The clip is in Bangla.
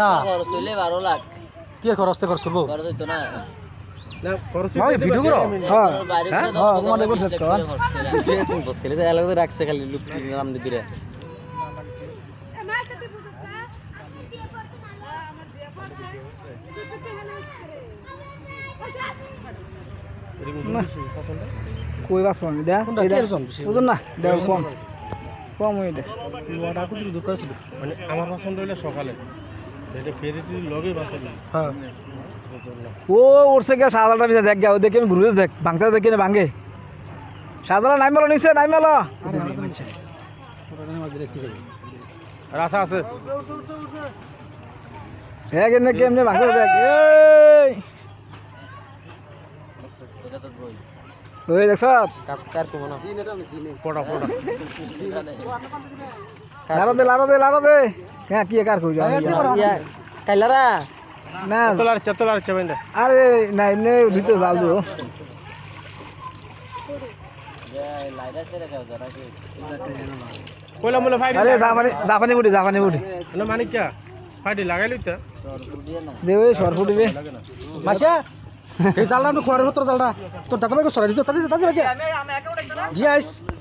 না। খরচ হইলে বারো লাখ। কি খরচ খরচ করব? খরচ হইতো না। ভিডিও করো। হ্যাঁ। হ্যাঁ হ্যাঁ তোমার। রাখছে খালি লুক নাম দিদিরা কই বাস আমি দেখ কোনটা? কি এরকম বেশি? বুঝুন না দেখ কম। কম ওই দে করেছিল মানে আমার পছন্দ হইলে সকালে। হ্যাঁ। ও উঠছে গিয়া সাদাটা বিজা দেখ গা ও দেখে আমি ঘুরে দেখ ভাঙতে দেখে না ভাঙে। সাদাটা নাই মেলো নিছে নাই মেলো আর আশা আছে? কেমনে ভাঙতে দেখ ওই দেখছ লাড়ো দে লাড়ো দে লাড়ো দে। হ্যাঁ কি কার কই ইয়া কাইলারা? না। চেতলার চেতলার চেবেন আরে না এমনি দুটো জাল কি কইলা মূলে ফাইডি আরে জাপানি জাপানি বুড়ি জাপানি বুড়ি না মানিক কা? ফাইডি লাগাই লইতে। সর দিয়ে দে ওই সর ফুটি রে মাসা এই জালটা একটু খোয়ার ভিতর জালটা। তোর দাদা ভাইকে। সরাই দিত তাদের তাদের বাজে গিয়ে আইস।